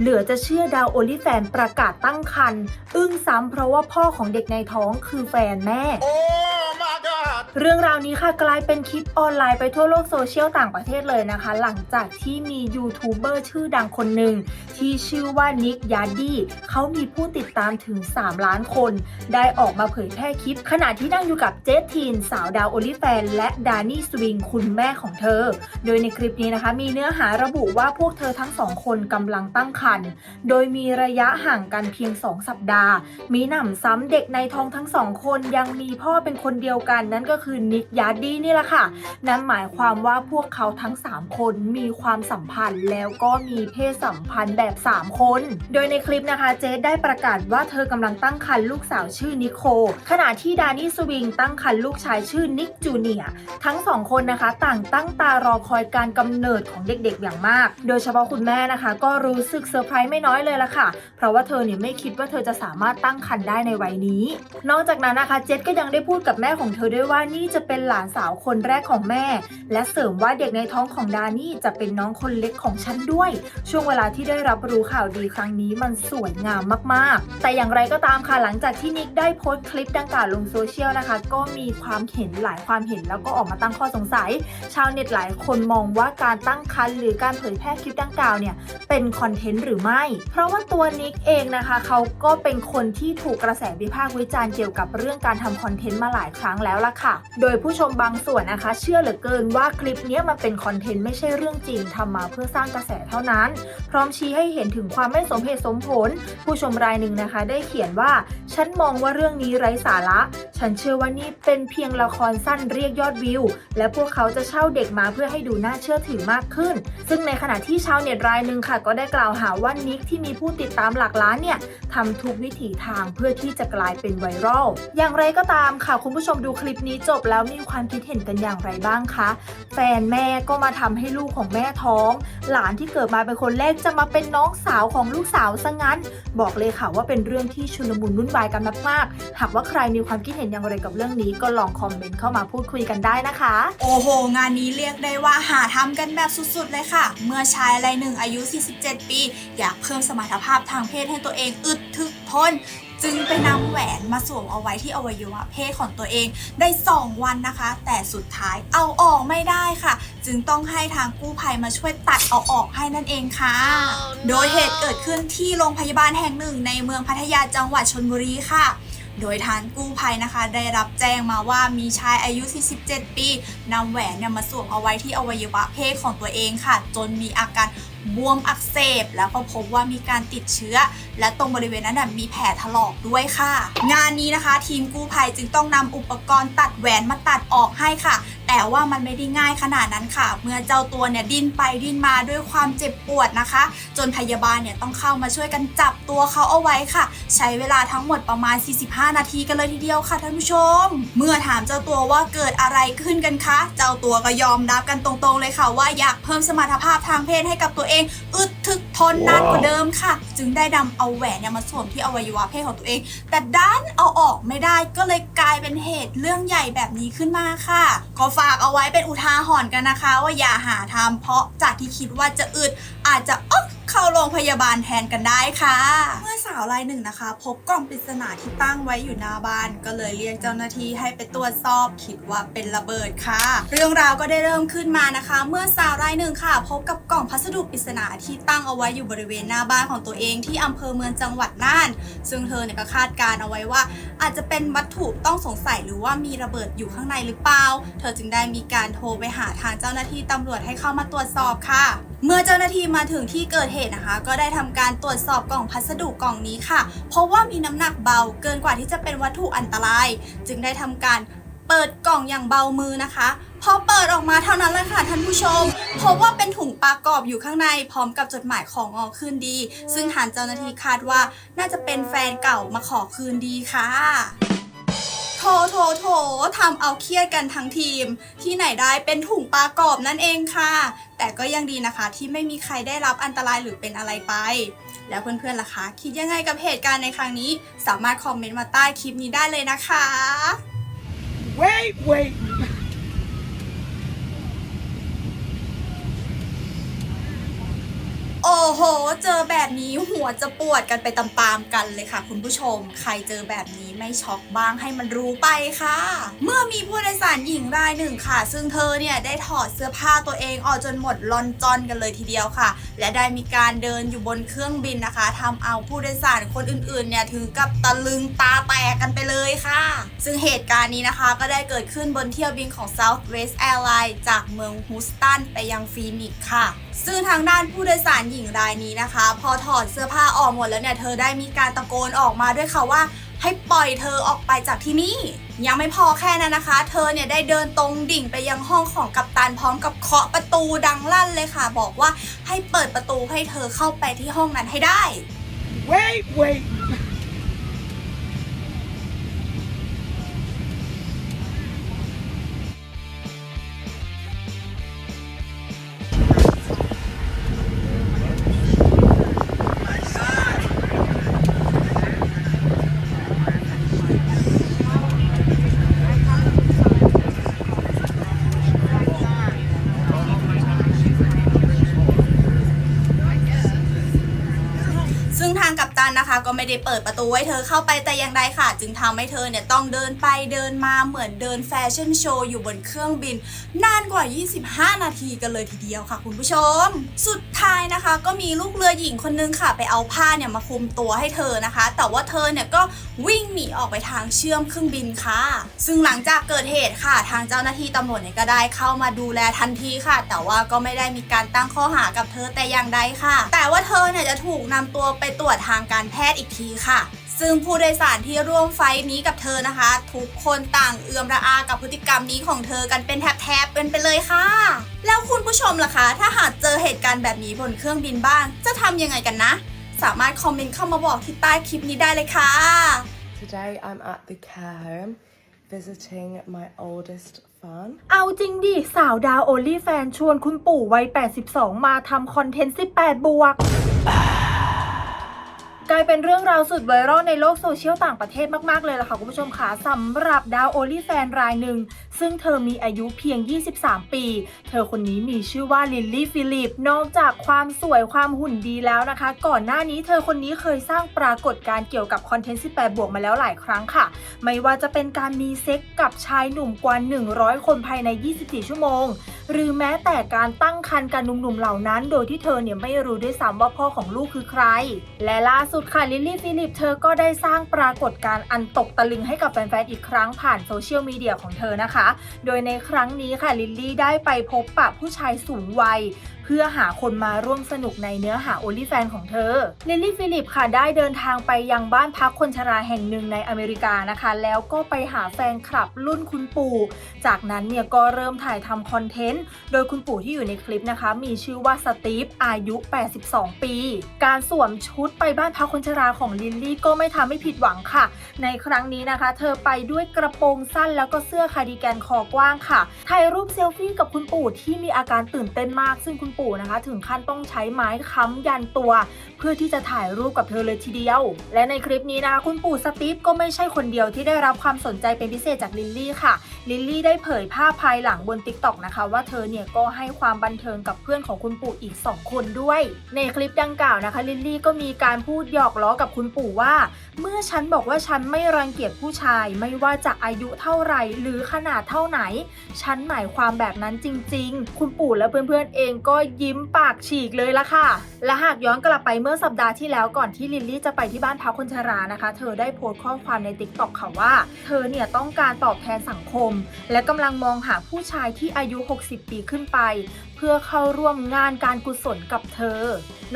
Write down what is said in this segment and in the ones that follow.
เหลือจะเชื่อดาวโอลิแฟนประกาศตั้งครรภ์อึ้งซ้ำเพราะว่าพ่อของเด็กในท้องคือแฟนแม่ เรื่องราวนี้ค่ะกลายเป็นคลิปออนไลน์ไปทั่วโลกโซเชียลต่างประเทศเลยนะคะ หลังจากที่มียูทูบเบอร์ชื่อดังคนหนึ่งที่ชื่อว่านิกยาดี้เขามีผู้ติดตามถึง 3 ล้านคน ได้ออกมาเผยแพร่คลิป ขณะที่นั่งอยู่กับเจสทีน สาวดาวโอลิแฟน และดานี่สวิงคุณแม่ของเธอ โดยในคลิปนี้นะคะ มีเนื้อหาระบุว่าพวกเธอทั้งสองคนกำลังตั้งครรภ์โดยมีระยะห่างกันเพียง 2 สัปดาห์ มีหนำซ้ำเด็กในท้องทั้งสองคนยังมีพ่อเป็นคนเดียวกันนั่นก็คือนิกยาร์ดี้นี่แหละค่ะ นั่นหมายความว่าพวกเขาทั้ง 3 คนมีความสัมพันธ์แล้วก็มีเพศสัมพันธ์แบบ 3 คน โดยในคลิปนะคะเจสได้ประกาศว่าเธอกำลังตั้งครรภ์ลูกสาวชื่อนิโค ขณะที่ดานี่สวิงตั้งครรภ์ลูกชายชื่อนิกจูเนียทั้งสองคนนะคะ ต่างตั้งตารอคอยการกำเนิดของเด็กๆอย่างมาก โดยเฉพาะคุณแม่นะคะ ก็รู้สึกเซอร์ไพรส์ไม่น้อยเลยล่ะค่ะ เพราะว่าเธอเนี่ยไม่คิดว่าเธอจะสามารถตั้งครรภ์ได้ในวัยนี้ นอกจากนั้นนะคะเจสก็ยังได้พูดกับแม่ของเธอด้วยว่านี่จะเป็นหลานสาวคนแรกของแม่ และเสริมว่าเด็กในท้องของดานี่จะเป็นน้องคนเล็กของฉันด้วย ช่วงเวลาที่ได้รับรู้ข่าวดีครั้งนี้มันสวยงามมากๆ แต่อย่างไรก็ตามค่ะหลังจากที่นิกได้โพสต์คลิปดังกล่าวลงโซเชียลนะคะ ก็มีความเห็นหลายความเห็นแล้วก็ออกมาตั้งข้อสงสัย ชาวเน็ตหลายคนมองว่าการตั้งครรภ์หรือการเผยแพร่คลิปดังกล่าวเนี่ยเป็นคอนเทนต์หรือไม่ เพราะว่าตัวนิกเองนะคะเขาก็เป็นคนที่ถูกกระแสวิพากษ์วิจารณ์เกี่ยวกับเรื่องการทำคอนเทนต์มาหลายครั้งแล้วล่ะค่ะโดยผู้ชมบางส่วนนะคะ เชื่อเหลือเกินว่าคลิปนี้มันเป็นคอนเทนต์ไม่ใช่เรื่องจริงทำมาเพื่อสร้างกระแสเท่านั้น พร้อมชี้ให้เห็นถึงความไม่สมเหตุสมผล ผู้ชมรายหนึ่งนะคะ ได้เขียนว่า ฉันมองว่าเรื่องนี้ไร้สาระ ฉันเชื่อว่านี่เป็นเพียงละครสั้นเรียกยอดวิว และพวกเขาจะเช่าเด็กมาเพื่อให้ดูน่าเชื่อถือมากขึ้น ซึ่งในขณะที่ชาวเน็ตรายหนึ่งค่ะ ก็ได้กล่าวหาว่านิกที่มีผู้ติดตามหลักล้านเนี่ยทำทุกวิถีทางเพื่อที่จะกลายเป็นไวรัลอย่างไรก็ตามค่ะคุณผู้ชมดูคลิปนี้จบแล้วมีความคิดเห็นกันอย่างไรบ้างคะ แฟนแม่ก็มาทำให้ลูกของแม่ท้อง หลานที่เกิดมาเป็นคนแรกจะมาเป็นน้องสาวของลูกสาวซะงั้น บอกเลยค่ะว่าเป็นเรื่องที่ชุลมุนวุ่นวายกันมากๆ หากว่าใครมีความคิดเห็นอย่างไรกับเรื่องนี้ ก็ลองคอมเมนต์เข้ามาพูดคุยกันได้นะคะ โอ้โห งานนี้เรียกได้ว่าหาทำกันแบบสุดๆเลยค่ะ เมื่อชายรายหนึ่งอายุ 47 ปี อยากเพิ่มสมรรถภาพทางเพศให้ตัวเองอึดถึกทน จึงไปนำแหวนมาสวมเอาไว้ที่อวัยวะเพศของตัวเองได้ 2 วันนะคะ แต่สุดท้ายเอาออกไม่ได้ค่ะ จึงต้องให้ทางกู้ภัยมาช่วยตัดเอาออกให้นั่นเองค่ะ โดยเหตุเกิดขึ้นที่โรงพยาบาลแห่งหนึ่ง ในเมืองพัทยาจังหวัดชนบุรีค่ะโดยทางกู้ภัยนะคะ ได้รับแจ้งมาว่ามีชายอายุ 47 ปีนำแหวนเนี่ยมาสวมเอาไว้ที่อวัยวะเพศของตัวเองค่ะ จนมีอาการ บวมอักเสบ แล้วก็พบว่ามีการติดเชื้อ และตรงบริเวณนั้นมีแผลถลอกด้วยค่ะ งานนี้นะคะ ทีมกู้ภัยจึงต้องนำอุปกรณ์ตัดแหวนมาตัดออกให้ค่ะ แต่ว่ามันไม่ได้ง่ายขนาดนั้นค่ะ เมื่อเจ้าตัวเนี่ยดิ้นไปดิ้นมาด้วยความเจ็บปวดนะคะ จนพยาบาลเนี่ยต้องเข้ามาช่วยกันจับตัวเขาเอาไว้ค่ะ ใช้เวลาทั้งหมดประมาณ 45 นาทีกันเลยทีเดียวค่ะท่านผู้ชม เมื่อถามเจ้าตัวว่าเกิดอะไรขึ้นกันคะ เจ้าตัวก็ยอมรับกันตรงๆเลยค่ะ ว่าอยากเพิ่มสมรรถภาพทางเพศให้กับตัวเองอึดทึกทนนานกว่าเดิมค่ะ จึงได้นำเอาแหวนเนี่ยมาสวมที่อวัยวะเพศของตัวเอง แต่ด้านเอาออกไม่ได้ก็เลยกลายเป็นเหตุเรื่องใหญ่แบบนี้ขึ้นมาค่ะขอฝากเอาไว้เป็นอุทาหรณ์กันนะคะ ว่าอย่าหาทำเพราะจากที่คิดว่าจะอึดอาจจะอ๊อกเข้าโรงพยาบาลแทนกันได้ค่ะเมื่อาวรายหนึ่งนะคะ พบกล่องปริศนาที่ตั้งไว้อยู่หน้าบ้าน ก็เลยเรียกเจ้าหน้าที่ให้ไปตรวจสอบคิดว่าเป็นระเบิดค่ะ เรื่องราวก็ได้เริ่มขึ้นมานะคะ เมื่อสาวรายหนึ่งค่ะ พบกับกล่องพัสดุปริศนาที่ตั้งเอาไว้อยู่บริเวณหน้าบ้านของตัวเองที่อำเภอเมืองจังหวัดน่าน ซึ่งเธอเนี่ยก็คาดการเอาไว้ว่า อาจจะเป็นวัตถุต้องสงสัยหรือว่ามีระเบิดอยู่ข้างในหรือเปล่า เธอจึงได้มีการโทรไปหาทางเจ้าหน้าที่ตำรวจให้เข้ามาตรวจสอบค่ะ เมื่อเจ้าหน้าที่มาถึงที่เกิดเหตุนะคะ ก็ได้ทำการตรวจสอบกล่องพัสดุกล่องนี้ค่ะ เพราะว่ามีน้ำหนักเบาเกินกว่าที่จะเป็นวัตถุอันตราย จึงได้ทำการเปิดกล่องอย่างเบามือนะคะพอเปิดออกมาเท่านั้นแหละค่ะท่านผู้ชมพบว่าเป็นถุงปลากรอบอยู่ข้างในพร้อมกับจดหมายของอคืนดี ซึ่งทางเจ้าหน้าที่คาดว่าน่าจะเป็นแฟนเก่ามาขอคืนดีค่ะ โถโถทำเอาเครียดกันทั้งทีม ที่ไหนได้เป็นถุงปลากรอบนั่นเองค่ะ แต่ก็ยังดีนะคะที่ไม่มีใครได้รับอันตรายหรือเป็นอะไรไป แล้วเพื่อนๆล่ะคะคิดยังไงกับเหตุการณ์ในครั้งนี้ สามารถคอมเมนต์มาใต้คลิปนี้ได้เลยนะคะ Wait, wait. อ้โห เจอแบบนี้หัวจะปวดกันไปตามๆกันเลยค่ะ คุณผู้ชม ใครเจอแบบนี้ไม่ช็อกบ้างให้มันรู้ไปค่ะ เมื่อมีผู้โดยสารหญิงรายหนึ่งค่ะ ซึ่งเธอเนี่ยได้ถอดเสื้อผ้าตัวเองออกจนหมดลอนจอนกันเลยทีเดียวค่ะ และได้มีการเดินอยู่บนเครื่องบินนะคะทำเอาผู้โดยสารคนอื่นๆเนี่ยถึงกับตะลึงตาแตกกันไปเลยค่ะ ซึ่งเหตุการณ์นี้นะคะก็ได้เกิดขึ้นบนเที่ยวบินของ Southwest Airlines จากเมืองฮูสตันไปยังฟีนิกซ์ค่ะ ซึ่งทางด้านผู้โดยสารหญิงรายนี้นะคะ พอถอดเสื้อผ้าออกหมดแล้วเนี่ยเธอได้มีการตะโกนออกมาด้วยค่ะว่า ให้ปล่อยเธอออกไปจากที่นี่ ยังไม่พอแค่นั้นนะคะ เธอเนี่ยได้เดินตรงดิ่งไปยังห้องของกัปตันพร้อมกับเคาะประตูดังลั่นเลยค่ะ บอกว่าให้เปิดประตูให้เธอเข้าไปที่ห้องนั้นให้ได้ Wait, wait. ซึ่งทางกัปตันนะคะก็ไม่ได้เปิดประตูให้เธอเข้าไปแต่อย่างใดค่ะ จึงทำให้เธอเนี่ยต้องเดินไปเดินมาเหมือนเดินแฟชั่นโชว์อยู่บนเครื่องบิน นานกว่า 25 นาทีกันเลยทีเดียวค่ะ คุณผู้ชม สุดท้ายนะคะ ก็มีลูกเรือหญิงคนนึงค่ะ ไปเอาผ้าเนี่ยมาคลุมตัวให้เธอนะคะ แต่ว่าเธอเนี่ยก็วิ่งหนีออกไปทางเชื่อมเครื่องบินค่ะ ซึ่งหลังจากเกิดเหตุค่ะ ทางเจ้าหน้าที่ตำรวจเนี่ยก็ได้เข้ามาดูแลทันทีค่ะ แต่ว่าก็ไม่ได้มีการตั้งข้อหากับเธอแต่อย่างใดค่ะ แต่ว่าเธอเนี่ยจะถูกนำตัวไปตรวจทางการแพทย์อีกทีค่ะ ซึ่งผู้โดยสารที่ร่วมไฟล์นี้กับเธอนะคะ ทุกคนต่างเอือมระอากับพฤติกรรมนี้ของเธอกันเป็นแถบๆเป็นไปเลยค่ะ แล้วคุณผู้ชมล่ะคะ ถ้าหากเจอเหตุการณ์แบบนี้บนเครื่องบินบ้าง จะทำยังไงกันนะ สามารถคอมเมนต์เข้ามาบอกที่ใต้คลิปนี้ได้เลยค่ะ Today I'm at the care home visiting my oldest son. เอาจริงดิ สาวดาวโอลี่แฟนชวนคุณปู่วัย 82 มาทำคอนเทนต์ 18 บวก กลายเป็นเรื่องราวสุดไวรัลในโลกโซเชียลต่างประเทศมาก ๆ เลยล่ะค่ะคุณผู้ชมค่ะสำหรับดาวโอลี่แฟนรายหนึ่ง ซึ่งเธอมีอายุเพียง 23 ปี เธอคนนี้มีชื่อว่าลิลลี่ฟิลิป นอกจากความสวยความหุ่นดีแล้วนะคะ ก่อนหน้านี้เธอคนนี้เคยสร้างปรากฏการณ์เกี่ยวกับคอนเทนต์18บวกมาแล้วหลายครั้งค่ะ ไม่ว่าจะเป็นการมีเซ็กกับชายหนุ่มกว่า 100 คนภายใน 24 ชั่วโมง หรือแม้แต่การตั้งครรภ์กับหนุ่มๆเหล่านั้น โดยที่เธอเนี่ยไม่รู้ด้วยซ้ำว่าพ่อของลูกคือใคร และล่าสุดค่ะลิลลี่ฟิลิปเธอก็ได้สร้างปรากฏการณ์อันตกตะลึงให้กับแฟนๆอีกครั้งผ่านโซเชียลมีเดียของเธอนะคะ โดยในครั้งนี้ค่ะลิลลี่ได้ไปพบปะผู้ชายสูงวัยเพื่อหาคนมาร่วมสนุกในเนื้อหาโอลิแฟนของเธอ ลิลลี่ฟิลิปค่ะได้เดินทางไปยังบ้านพักคนชราแห่งหนึ่งในอเมริกานะคะ แล้วก็ไปหาแฟนคลับรุ่นคุณปู่ จากนั้นเนี่ยก็เริ่มถ่ายทำคอนเทนต์ โดยคุณปู่ที่อยู่ในคลิปนะคะ มีชื่อว่าสตีฟอายุ 82 ปี การสวมชุดไปบ้านพักคนชราของลิลลี่ก็ไม่ทำให้ผิดหวังค่ะ ในครั้งนี้นะคะ เธอไปด้วยกระโปรงสั้นแล้วก็เสื้อคาร์ดิแกนคอกว้างค่ะถ่ายรูปเซลฟี่กับคุณปู่ที่มีอาการตื่นเต้นมาก ซึ่งคุณปู่นะคะ ถึงขั้นต้องใช้ไม้ค้ำยันตัว พื่อที่จะถ่ายรูปกับเธอเลยทีเดียว และในคลิปนี้นะคะคุณปู่สตีฟก็ไม่ใช่คนเดียวที่ได้รับความสนใจเป็นพิเศษจากลิลลี่ค่ะ ลิลลี่ได้เผยภาพภายหลังบน t ิ k t o k นะคะว่าเธอเนี่ยก็ให้ความบันเทิงกับเพื่อนของคุณปู่อีก 2 คนด้วย ในคลิปดังกล่าวนะคะลิลลี่ก็มีการพูดหยอกล้อกับคุณปู่ว่า เมื่อฉันบอกว่าฉันไม่รังเกียจผู้ชาย ไม่ว่าจะอายุเท่าไหร่หรือขนาดเท่าไหน ฉันหมายความแบบนั้นจริง ๆ คุณปู่และเพื่อนๆเองก็ยิ้มปากฉีกเลยละค่ะ และหากย้อนกลับไปเมื่อื่อสัปดาห์ที่แล้วก่อนที่ลิลลี่จะไปที่บ้านพักคนชรานะคะ เธอได้โพสต์ข้อความในติ๊กต็อกค่ะว่า เธอเนี่ยต้องการตอบแทนสังคม และกำลังมองหาผู้ชายที่อายุ 60 ปีขึ้นไป พื่อเข้าร่วมงานการกุศลกับเธอ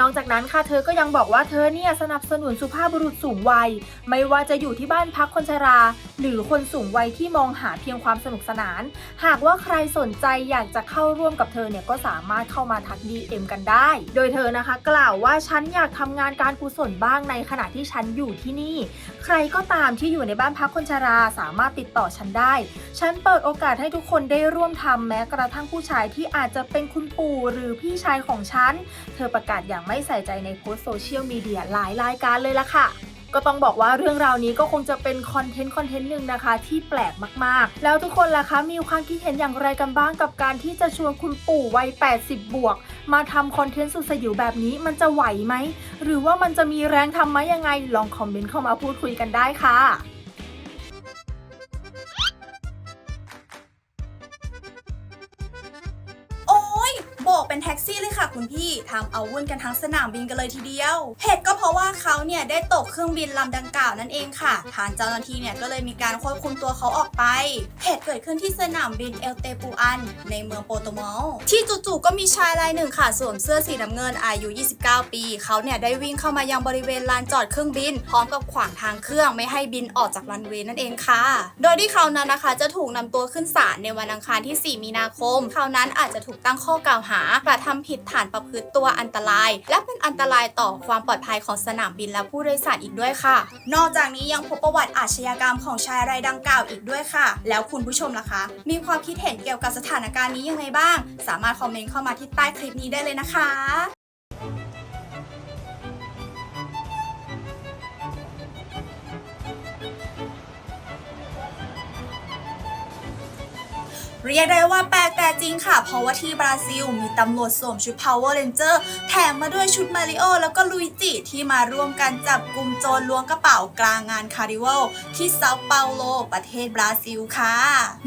นอกจากนั้นค่ะเธอก็ยังบอกว่าเธอเนี่ยสนับสนุนสุภาพบุรุษสูงวัย ไม่ว่าจะอยู่ที่บ้านพักคนชรา หรือคนสูงวัยที่มองหาเพียงความสนุกสนาน หากว่าใครสนใจอยากจะเข้าร่วมกับเธอเนี่ยก็สามารถเข้ามาทัก DM กันได้ โดยเธอนะคะ กล่าวว่าฉันอยากทำงานการกุศลบ้างในขณะที่ฉันอยู่ที่นี่ ใครก็ตามที่อยู่ในบ้านพักคนชราสามารถติดต่อฉันได้ ฉันเปิดโอกาสให้ทุกคนได้ร่วมทำแม้กระทั่งผู้ชายที่อาจจะเป็นคุณปู่หรือพี่ชายของฉัน เธอประกาศอย่างไม่ใส่ใจในโพสต์โซเชียลมีเดียหลายรายการเลยล่ะค่ะก็ต้องบอกว่าเรื่องราวนี้ก็คงจะเป็นคอนเทนต์คอนเทนต์หนึ่งนะคะ ที่แปลกมากๆ แล้วทุกคนล่ะคะมีความคิดเห็นอย่างไรกันบ้างกับการที่จะชวนคุณปู่วัย 80 บวก มาทำคอนเทนต์สุดสยิวแบบนี้มันจะไหวไหม หรือว่ามันจะมีแรงทำไหมยังไง ลองคอมเมนต์เข้ามาพูดคุยกันได้ค่ะ คุณพี่ทำเอาวุ่นกันทั้งสนามบินกันเลยทีเดียว เหตุก็เพราะว่าเขาเนี่ยได้ตกเครื่องบินลำดังกล่าวนั่นเองค่ะ ทางเจ้าหน้าที่เนี่ยก็เลยมีการควบคุมตัวเขาออกไป เหตุเกิดขึ้นที่สนามบินเอลเตปูอัน ในเมืองโปโตมอลที่จู่ๆก็มีชายรายหนึ่งค่ะสวมเสื้อสีน้ำเงินอายุ 29 ปี เขาเนี่ยได้วิ่งเข้ามายังบริเวณลานจอดเครื่องบิน พร้อมกับขวางทางเครื่องไม่ให้บินออกจากรันเวย์นั่นเองค่ะ โดยที่เขานั้นนะคะจะถูกนำตัวขึ้นศาลในวันอังคารที่ 4 มีนาคม เขานั้นอาจจะถูกตั้งข้อกล่าวหากระทำผิดฐานประพฤติตัวอันตราย และเป็นอันตรายต่อความปลอดภัยของสนามบินและผู้โดยสารอีกด้วยค่ะ นอกจากนี้ยังพบประวัติอาชญากรรมของชายรายดังกล่าวอีกด้วยค่ะ แล้วคุณผู้ชมล่ะคะ มีความคิดเห็นเกี่ยวกับสถานการณ์นี้ยังไงบ้าง สามารถคอมเมนต์เข้ามาที่ใต้คลิปนี้ได้เลยนะคะ เรียกได้ว่าแปลกแต่จริงค่ะ เพราะว่าที่บราซิลมีตำรวจสวมชุด Power Ranger แถมมาด้วยชุดมาริโอแล้วก็ลุยจิที่มาร่วมกันจับกลุ่มโจรล้วงกระเป๋ากลางงานคาริวัลที่เซาเปาโล ประเทศบราซิลค่ะ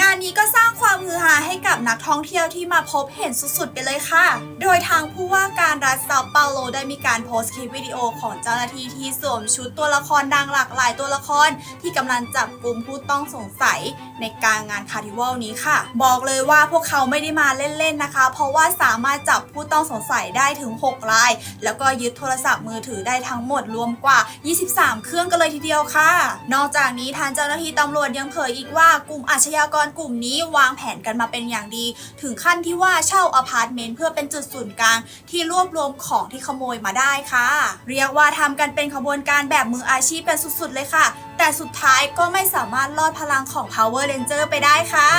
งานนี้ก็สร้างความฮือฮาให้กับนักท่องเที่ยวที่มาพบเห็นสุดๆไปเลยค่ะ โดยทางผู้ว่าการรัฐเซาเปาโลได้มีการโพสต์คลิปวิดีโอของเจ้าหน้าที่ที่สวมชุดตัวละครดังหลากหลายตัวละคร ที่กำลังจับกลุ่มผู้ต้องสงสัยในการงานคาริวัลนี้ค่ะบอกเลยว่าพวกเขาไม่ได้มาเล่นๆนะคะ เพราะว่าสามารถจับผู้ต้องสงสัยได้ถึง 6 ราย แล้วก็ยึดโทรศัพท์มือถือได้ทั้งหมดรวมกว่า 23 เครื่องกันเลยทีเดียวค่ะ นอกจากนี้ทางเจ้าหน้าที่ตำรวจยังเผยอีกว่ากลุ่มอาชญากรกลุ่มนี้วางแผนกันมาเป็นอย่างดี ถึงขั้นที่ว่าเช่าอพาร์ตเมนต์เพื่อเป็นจุดศูนย์กลาง ที่รวบรวมของที่ขโมยมาได้ค่ะ เรียกว่าทำกันเป็นขบวนการแบบมืออาชีพเป็นสุดๆเลยค่ะ แต่สุดท้ายก็ไม่สามารถลอดพลังของ Power Ranger ไปได้ค่ะ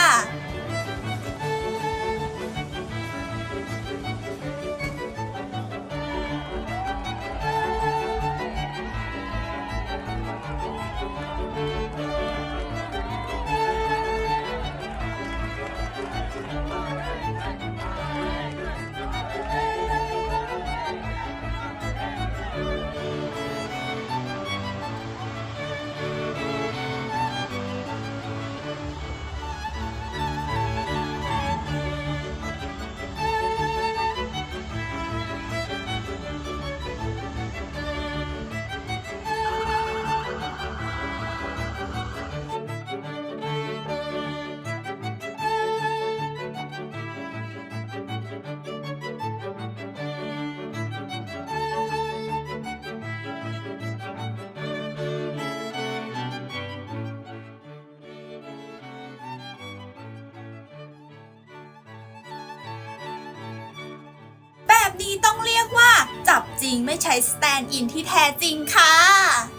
นี้ต้องเรียกว่า จับจริงไม่ใช่สแตนด์อินที่แท้จริงค่ะ